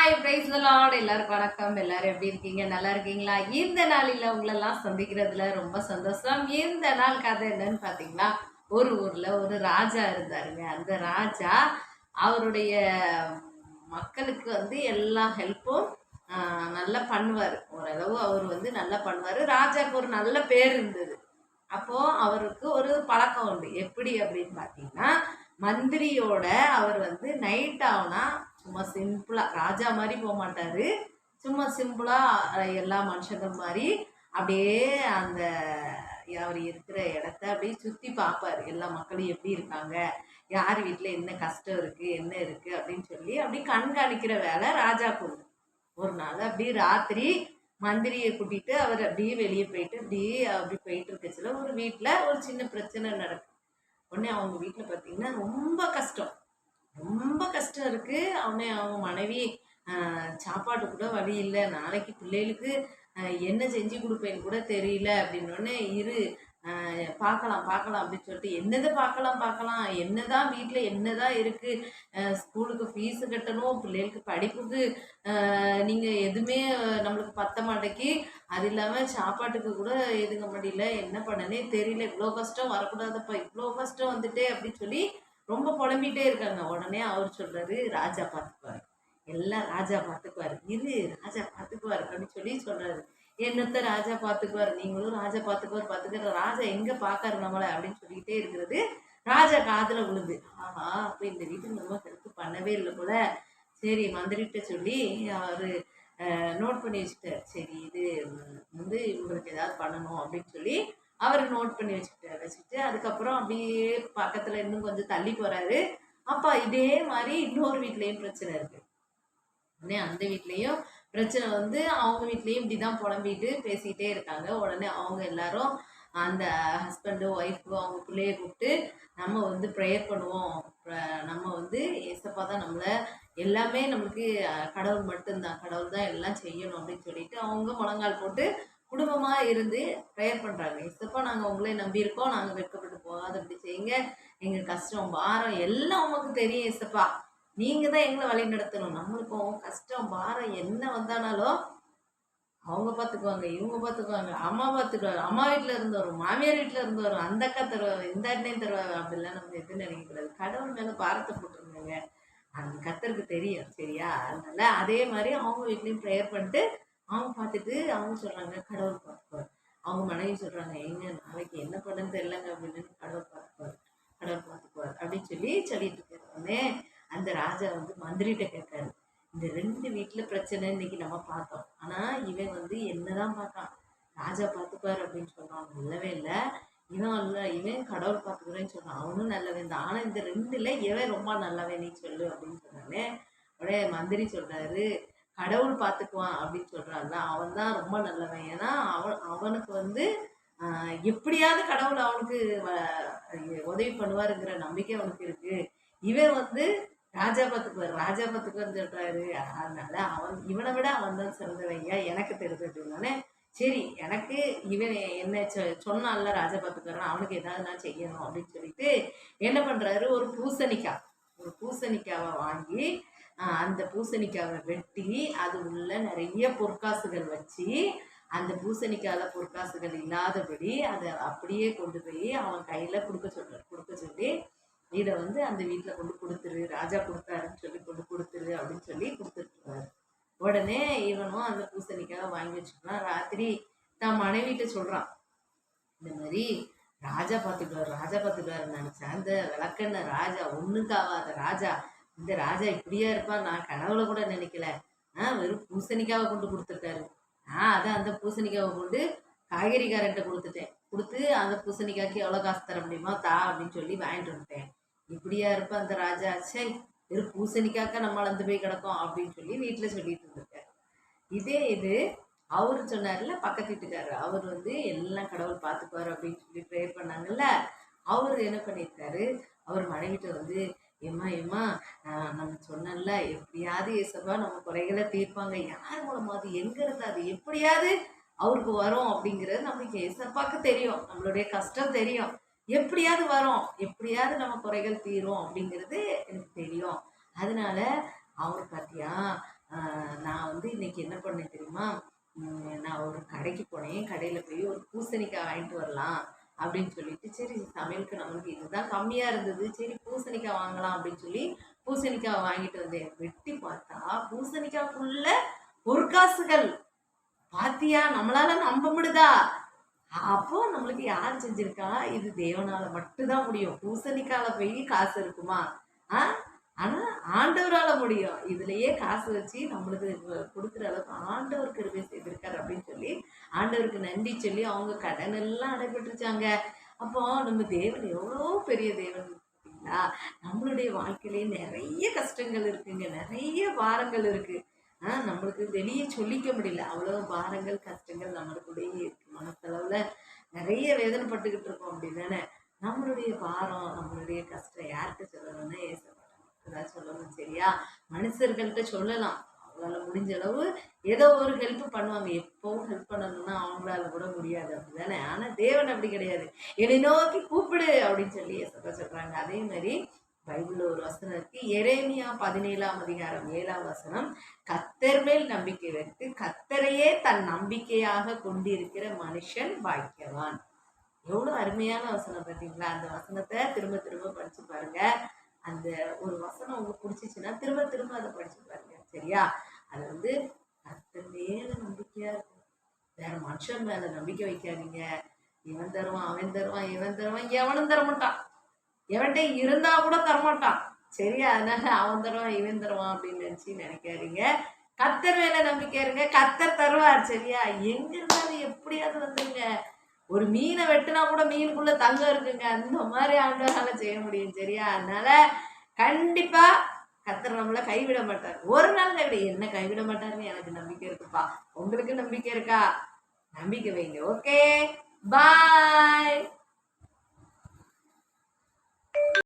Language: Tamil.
ஹாய் பிரைஸ் லார்ட் எல்லாருக்கும் வணக்கம். எல்லாரும் எப்படி இருக்கீங்க? நல்லா இருக்கீங்களா? இந்த நாளில் உங்களெல்லாம் சந்திக்கிறதுல ரொம்ப சந்தோஷம். இந்த நாள் கதை என்னன்னு பார்த்தீங்கன்னா ஒரு ஊரில் ஒரு ராஜா இருந்தாருங்க. அந்த ராஜா அவருடைய மக்களுக்கு வந்து எல்லா ஹெல்ப்பும் நல்லா பண்ணுவார். ஓரளவு அவர் வந்து நல்லா பண்ணுவார். ராஜாவுக்கு ஒரு நல்ல பேர் இருந்தது. அப்போது அவருக்கு ஒரு பழக்கம் உண்டு. எப்படி அப்படின்னு பார்த்தீங்கன்னா மந்திரியோட அவர் வந்து நைட் ஆகுனா சும்மா சிம்பிளாக ராஜா மாதிரி போக மாட்டார். சும்மா சிம்பிளாக எல்லா மனுஷங்கள் மாதிரி அப்படியே அந்த அவர் இருக்கிற இடத்த அப்படியே சுற்றி பார்ப்பார். எல்லா மக்களும் எப்படி இருக்காங்க? யார் வீட்டில் என்ன கஷ்டம் இருக்குது என்ன இருக்குது அப்படின்னு சொல்லி அப்படியே கண்காணிக்கிற வேலை ராஜாக்கு உண்டு ஒரு நாள் அப்படியே ராத்திரி மந்திரியை கூட்டிகிட்டு அவர் அப்படியே வெளியே போயிட்டு அப்படியே அப்படி போயிட்டு இருக்கச்சில ஒரு வீட்டில் ஒரு சின்ன பிரச்சனை நடக்கும். உடனே அவங்க வீட்டில் பார்த்தீங்கன்னா ரொம்ப கஷ்டம். ரொம்ப கஷ்டம் இருக்குது அவனே அவன் மனைவி சாப்பாடு கூட வழி இல்லை. நாளைக்கு பிள்ளைகளுக்கு என்ன செஞ்சு கொடுப்பேன்னு கூட தெரியல. அப்படின்னோடனே இரு பார்க்கலாம் பார்க்கலாம் அப்படின்னு சொல்லிட்டு என்னதை பார்க்கலாம் பார்க்கலாம். என்னதான் வீட்டில் என்னதான் இருக்குது ஸ்கூலுக்கு ஃபீஸு கட்டணும் பிள்ளைகளுக்கு படிப்புக்கு நீங்கள் எதுவுமே நம்மளுக்கு பத்த மாட்டேக்கி அது இல்லாமல் சாப்பாட்டுக்கு கூட எதுங்க முடியல என்ன பண்ணனே தெரியல. இவ்வளோ கஷ்டம் வரக்கூடாதப்பா. இவ்வளோ கஷ்டம் வந்துட்டே அப்படின்னு சொல்லி ரொம்ப புலம்பிட்டே இருக்காங்க. உடனே அவர் சொல்றாரு ராஜா பார்த்துக்குவார் எல்லாம் ராஜா பார்த்துக்குவார் இரு ராஜா பார்த்துக்குவார் அப்படின்னு சொல்லி சொல்றாரு. என்னத்த ராஜா பார்த்துக்குவார் நீங்களும் ராஜா பார்த்துக்குவார் பார்த்துக்கிற ராஜா எங்க பார்க்காரு நம்மளை? அப்படின்னு சொல்லிக்கிட்டே இருக்கிறது. ராஜா காதுல விழுது ஆஹா அப்போ இந்த வீட்டுக்கு நம்ம ஹெல்ப் பண்ணவே இல்லை போல. சரி மந்திரிட்ட சொல்லி அவரு நோட் பண்ணி வச்சுட்டார். சரி இது வந்து இவங்களுக்கு ஏதாவது பண்ணணும் அப்படின்னு சொல்லி அவர் நோட் பண்ணி வச்சுக்கிட்டார் வச்சுட்டு அதுக்கப்புறம் அப்படியே பக்கத்தில் இன்னும் கொஞ்சம் தள்ளி போகிறாரு அப்பா இதே மாதிரி இன்னொரு வீட்லேயும் பிரச்சனை இருக்குது உடனே அந்த வீட்லேயும் பிரச்சனை வந்து அவங்க வீட்லேயும் இப்படி தான் புலம்பிட்டு பேசிக்கிட்டே இருக்காங்க. உடனே அவங்க எல்லாரும் அந்த ஹஸ்பண்டு ஒய்ஃபு அவங்க பிள்ளைய கூப்பிட்டு நம்ம வந்து ப்ரேயர் பண்ணுவோம். நம்ம வந்து ஏசப்பா தான் நம்மளை எல்லாமே நம்மளுக்கு கடவுள் மட்டும்தான் கடவுள் தான் எல்லாம் செய்யணும் அப்படின்னு சொல்லிட்டு அவங்க முழங்கால் போட்டு குடும்பமாக இருந்து ப்ரேயர் பண்ணுறாங்க ஏசப்பா நாங்கள் உங்களே நம்பியிருக்கோம். நாங்கள் வெட்கப்பட்டு போகாத அப்படி செய்யுங்க. எங்கள் கஷ்டம் பாரம் எல்லாம் உங்களுக்கு தெரியும் இசப்பா நீங்கள் தான் எங்களை வழி நடத்தணும். நம்மளுக்கும் கஷ்டம் பாரம் என்ன வந்தானாலும் அவங்க பார்த்துக்குவாங்க இவங்க பார்த்துக்குவாங்க அம்மா பார்த்துக்குவாங்க அம்மா வீட்டில் இருந்து வரும் மாமியார் வீட்டில் இருந்து வரும் அந்த அக்கா தருவாங்க இந்த அண்ணன் தருவாங்க அப்படிலாம் நம்ம எதுவும் நினைக்கக்கூடாது. கடவுள் மேலே பாரத்தை போட்டுருந்தாங்க. அந்த கத்தருக்கு தெரியும் சரியா? அதனால அதே மாதிரி அவங்க வீட்லேயும் ப்ரேயர் பண்ணிட்டு அவங்க பார்த்துட்டு அவங்க சொல்கிறாங்க கடவுள் பார்த்துப்பார் அவங்க மனைவி சொல்கிறாங்க எங்க நாளைக்கு என்ன பண்ணுன்னு தெரியலங்க அப்படின்னு கடவுள் பார்த்துக்குவார் கடவுள் பார்த்துக்குவார். அப்படின்னு சொல்லி சொல்லிட்டு இருக்காரு அந்த ராஜா வந்து மந்திரிட்ட கேட்காரு இந்த ரெண்டு வீட்டில் பிரச்சனை இன்னைக்கு நம்ம பார்த்தோம். ஆனால் இவன் வந்து என்னதான் பார்த்தான். ராஜா பார்த்துப்பாரு அப்படின்னு சொல்றான் இல்லவே இல்லை. இவன் இல்லை இவன் கடவுள் பார்த்துக்கிறேன்னு சொன்னான் அவனும் நல்லவன் தான். ஆனால் இந்த ரெண்டுல இவன் ரொம்ப நல்லவன் நீ சொல்லு அப்படின்னு சொன்னானே உடனே மந்திரி சொல்றாரு கடவுள் பார்த்துக்குவான் அப்படின்னு சொல்கிறான்ல அவன் தான் ரொம்ப நல்லவன். ஏன்னா அவன் அவனுக்கு வந்து எப்படியாவது கடவுள் அவனுக்கு வ- உதவி பண்ணுவாருங்கிற நம்பிக்கை அவனுக்கு இருக்கு. இவன் வந்து ராஜா பார்த்துக்குவார் ராஜா பார்த்துக்குவார்னு சொல்றாரு. அதனால அவன் இவனை விட அவன் தான் சிறந்தவையா எனக்கு தெரிஞ்சதுனாலே சரி எனக்கு இவன் என்ன சொ- சொன்னான்ல ராஜா பார்த்துக்குறான் அவனுக்கு ஏதாவது நான் செய்யணும் அப்படின்னு சொல்லிட்டு என்ன பண்றாரு? ஒரு பூசணிக்காய் ஒரு பூசணிக்காவை வாங்கி அந்த பூசணிக்காவை வெட்டி அது உள்ள நிறைய பொற்காசுகள் வச்சு அந்த பூசணிக்கால பொற்காசுகள் இல்லாதபடி அதை அப்படியே கொண்டு போய் அவன் கையில் கொடுக்க சொல்ற கொடுக்க சொல்லி இதை வந்து அந்த வீட்டில் கொண்டு கொடுத்துரு ராஜா கொடுத்தாருன்னு சொல்லி கொண்டு கொடுத்துரு அப்படின்னு சொல்லி கொடுத்துருக்குறாரு உடனே இவனும் அந்த பூசணிக்காக வாங்கி வச்சுக்கிறான் ராத்திரி தான் மனைவிட்ட சொல்கிறான் இந்த மாதிரி ராஜா பார்த்துக்குவார் ராஜா பார்த்துக்குவார் நினச்சேன் அந்த விளக்கண்ண ராஜா ஒன்றுக்காவாத ராஜா இந்த ராஜா இப்படியா இருப்பான்? நான் கனவுல கூட நினைக்கல. ஆ வெறும் பூசணிக்காவை கொண்டு கொடுத்துருக்காரு. நான் அதான் அந்த பூசணிக்காவை கொண்டு காய்கறிக்காரன்ட்ட கொடுத்துட்டேன். கொடுத்து அந்த பூசணிக்காய்க்கு எவ்வளோ காசு தர முடியுமா தா அப்படின்னு சொல்லி வாங்கிட்டு வந்துட்டேன். இப்படியா இருப்பான் அந்த ராஜா. சரி வெறும் பூசணிக்காக்க நம்ம அளந்து போய் கிடக்கும் அப்படின்னு சொல்லி வீட்டில் சொல்லிட்டு இருந்திருக்காரு. இதே இது அவர் சொன்னார்ல பக்கத்து வீட்டுக்காரர். அவர் வந்து எல்லாம் கடவுள் பார்த்துக்குவார் அப்படின்னு சொல்லி ப்ரேயர் பண்ணாங்கல்ல. அவர் என்ன பண்ணியிருக்காரு? அவர் மனைவிட்ட வந்து ஏம்மா ஏம்மா நம்ம சொன்னல எப்படியாவது ஏசப்பா நம்ம குறைகளை தீர்ப்பாங்க. யார் மூலமா அது? எங்க அது? எப்படியாவது அவருக்கு வரும் அப்படிங்கிறது நம்மளுக்கு இயேசப்பாக்கு தெரியும். நம்மளுடைய கஷ்டம் தெரியும். எப்படியாவது வரும். எப்படியாவது நம்ம குறைகள் தீரும் அப்படிங்கிறது எனக்கு தெரியும். அதனால அவர் பார்த்தியா நான் வந்து இன்னைக்கு என்ன பண்ணேன் தெரியுமா? நான் ஒரு கடைக்கு போனேன். கடையில் போய் ஒரு பூசணிக்காய் வாங்கிட்டு வரலாம். அப்படின்னு சொல்லிட்டு சரி சமையலுக்கு நம்மளுக்கு இதுதான் கம்மியாக இருந்தது. சரி பூசணிக்காய் வாங்கலாம் அப்படின்னு சொல்லி பூசணிக்காய் வாங்கிட்டு வந்தேன் வெட்டி பார்த்தா பூசணிக்காய்க்குள்ள ஒரு காசுகள் பாத்தியா? நம்மளால நம்ப முடியுதா? அப்போ நம்மளுக்கு யார் செஞ்சிருக்கா? இது தேவனால மட்டும்தான் முடியும். பூசணிக்கால போய் காசு இருக்குமா? ஆ? ஆனா ஆண்டவரால முடியும். இதுலயே காசு வச்சு நம்மளுக்கு கொடுக்குற அளவுக்கு ஆண்டவர் கிருபை செய்திருக்காரு அப்படின்னு சொல்லி ஆண்டவருக்கு நன்றி சொல்லி அவங்க கடன் எல்லாம் அடைபட்டுருச்சாங்க. அப்போ நம்ம தேவன் எவ்வளோ பெரிய தேவன் பார்த்தீங்களா நம்மளுடைய வாழ்க்கையிலே நிறைய கஷ்டங்கள் இருக்குங்க. நிறைய பாரங்கள் இருக்கு. ஆ நம்மளுக்கு வெளியே சொல்லிக்க முடியல. அவ்வளோ பாரங்கள் கஷ்டங்கள் நம்மளுக்குள்ளேயே இருக்கு. மனசளவுல நிறைய வேதனைப்பட்டுக்கிட்டு இருக்கோம். அப்படிதானே? நம்மளுடைய பாரம் நம்மளுடைய கஷ்டம் யார்கிட்ட சொல்லணும்னா தான் சொல்லணும் சரியா? மனுஷர்கள்ட்ட சொல்லலாம். அவங்களால முடிஞ்ச அளவு ஏதோ ஒரு ஹெல்ப் பண்ணுவாங்க. எப்பவும் ஹெல்ப் பண்ணணும்னா அவங்களால கூட முடியாது. அப்படிதானே? ஆனா தேவன் அப்படி கிடையாது. என்னை நோக்கி கூப்பிடு அப்படின்னு சொல்லி சொல்ல சொல்றாங்க. அதே மாதிரி பைபிள்ல ஒரு வசனம் இருக்கு. எரேமியா பதினேழாம் அதிகாரம் ஏழாம் வசனம். கத்தர் மேல் நம்பிக்கை வைத்து கத்தரையே தன் நம்பிக்கையாக கொண்டிருக்கிற மனுஷன் பாக்கியவான். எவ்வளவு அருமையான வசனம் பார்த்தீங்களா? அந்த வசனத்தை திரும்ப திரும்ப படிச்சு பாருங்க. அந்த ஒரு வசனம் உங்களுக்கு பிடிச்சிச்சுன்னா திரும்ப திரும்ப அதை படிச்சு பாருங்க. சரியா? அது வந்து கத்தர் மேல நம்பிக்கையா இருக்கும் வேற மனுஷன் மேல நம்பிக்கை வைக்காதீங்க. இவன் தருவான் அவன் தருவான் இவன் தருவான் எவனும் தரமாட்டான் எவன்கிட்ட இருந்தா கூட தரமாட்டான். சரியா? அதனால அவன் தருவான் இவன் தருவான் அப்படின்னு நினைச்சு நினைக்காதீங்க. கத்தர் மேல நம்பிக்கை இருங்க. கத்தர் தருவார். சரியா? எங்க இருந்தாலும் எப்படியாவது வந்துருங்க. ஒரு மீனை வெட்டினா கூட மீனுக்குள்ள தங்கம் இருக்குங்க. அந்த மாதிரி ஆண்டவரால செய்ய முடியும் சரியா? அதனால கண்டிப்பா கத்தர் நம்மள கைவிட மாட்டார். ஒரு நாள் கைவிட என்ன கைவிட மாட்டாருன்னு எனக்கு நம்பிக்கை இருக்குப்பா. உங்களுக்கு நம்பிக்கை இருக்கா? நம்பிக்கை வைங்க ஓகே பாய்